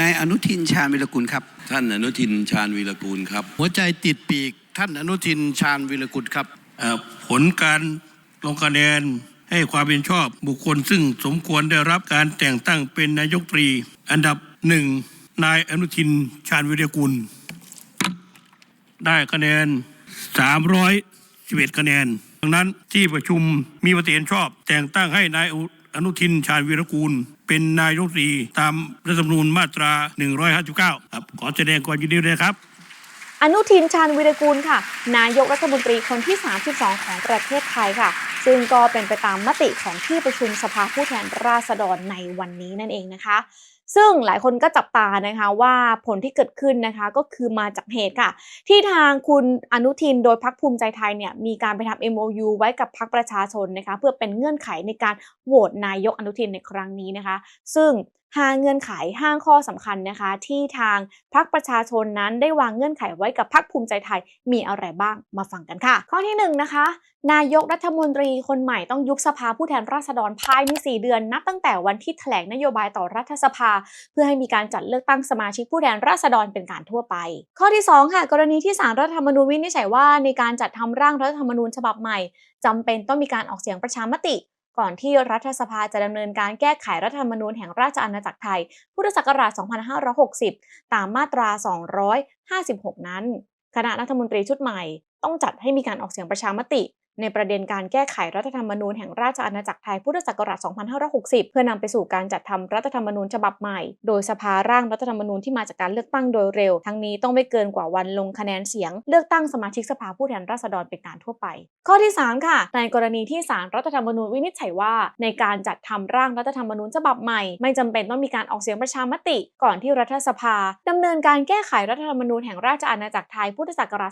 นายอนุทินชาญวิรกุลครับ ท่านอนุทินชาญวีรกูลครับหัวใจติดปีกท่านอนุทินชาญวิรกุลครับ เอ่อผลการลงคะแนนให้ความเป็นชอบบุคคลซึ่งสมควรได้รับการแต่งตั้งเป็นนายกรัฐมนตรี อันดับหนึ่งนายอนุทินชาญวิรกุล ได้คะแนน 311 คะแนน ดังนั้นที่ประชุมมีมติเห็นชอบ แต่งตั้งให้นาย อนุทินชาญวีรกูล เป็นนายกรัฐมนตรีตามรัฐธรรมนูญมาตรา 159 ครับขอแสดงความยินดีด้วยครับ อนุทินชาญวิรกูลค่ะ นายกรัฐมนตรีคนที่ 32 ของประเทศไทยค่ะ ซึ่งก็เป็นไปตามมติของที่ประชุมสภาผู้แทนราษฎรในวันนี้นั่นเองนะคะซึ่งหลายคนก็จับตานะคะว่าผลที่เกิดขึ้นนะคะก็คือมาจากเหตุค่ะ ที่ทางคุณอนุทินโดยพักภูมิใจไทยเนี่ยมีการไปทำ MOU ไว้กับพักประชาชนนะคะเพื่อเป็นเงื่อนไขในการโหวตนายกอนุทินในครั้งนี้นะคะ ซึ่ง หาเงื่อนไขห้าข้อสำคัญนะคะ ที่ทางพักประชาชนนั้นได้วางเงื่อนไขไว้กับพักภูมิใจไทยมีอะไรบ้างมาฟังกันค่ะ ข้อที่หนึ่งนะคะ นายกรัฐมนตรีคนใหม่ต้องยุบสภาผู้แทนราษฎรภายใน 4 เดือน นับตั้งแต่วันที่แถลงนโยบายต่อรัฐสภา เพื่อให้มีการจัดเลือกตั้งสมาชิกผู้แทนราษฎรเป็นการทั่วไป ข้อที่ 2 ค่ะ กรณีที่สารรัฐธรรมนูญวินิจฉัยว่าในการจัดทำร่างรัฐธรรมนูญฉบับใหม่จำเป็นต้องมีการออกเสียงประชามติ ก่อนที่รัฐสภาจะดำเนินการแก้ไขรัฐธรรมนูญแห่งราชอาณาจักรไทย พุทธศักราช 2560 ตามมาตรา 256 นั้น คณะรัฐมนตรีชุดใหม่ ต้องจัดให้มีการออกเสียงประชามติ ในประเด็นการแก้ไขรัฐธรรมนูญแห่งราชอาณาจักรไทยพุทธศักราช 2560 เพื่อนำไปสู่การจัดทำรัฐธรรมนูญฉบับใหม่ โดยสภาร่างรัฐธรรมนูญที่มาจากการเลือกตั้งโดยเร็ว ทั้งนี้ต้องไม่เกินกว่าวันลงคะแนนเสียง เลือกตั้งสมาชิกสภาผู้แทนราษฎรเป็นการทั่วไป ข้อที่ 3 ค่ะ ในกรณีที่ศาลรัฐธรรมนูญวินิจฉัยว่า ในการจัดทำร่างรัฐธรรมนูญฉบับใหม่ ไม่จำเป็นต้องมีการออกเสียงประชามติ ก่อนที่รัฐสภาดำเนินการแก้ไขรัฐธรรมนูญแห่งราชอาณาจักรไทยพุทธศักราช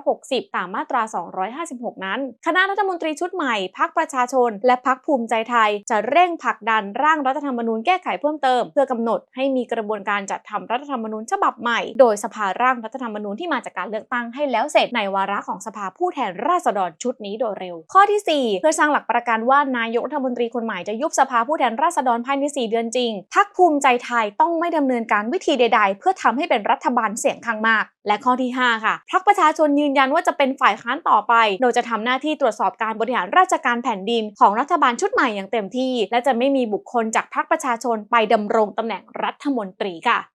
2560 ตามมาตรา 256 นั้นคณะรัฐมนตรีชุดใหม่พักประชาชน และพักภูมิใจไทย จะเร่งผลักดันร่างรัฐธรรมนูญแก้ไขเพิ่มเติม เพื่อกำหนดให้มีกระบวนการจัดทำรัฐธรรมนูญฉบับใหม่ โดยสภาร่างรัฐธรรมนูญที่มาจากการเลือกตั้งให้แล้วเสร็จในวาระของสภาผู้แทนราษฎรชุดนี้โดยเร็ว ข้อที่ 4 เพื่อสร้างหลักประกันว่านายกรัฐมนตรีคนใหม่จะยุบสภาผู้แทนราษฎรภายใน 4 เดือนจริง พักภูมิใจไทยต้องไม่ดำเนินการวิธีใด ๆ เพื่อทำให้เป็นรัฐบาลเสียงข้างมาก และข้อที่ 5 ค่ะ พักประชาชนยืนยันว่าจะเป็นฝ่ายค้านต่อไป โดยจะทำหน้าที่ตรวจสอบการบริหารราชการแผ่นดินของรัฐบาลชุดใหม่อย่างเต็มที่ และจะไม่มีบุคคลจากพรรคประชาชนไปดำรงตำแหน่งรัฐมนตรีค่ะ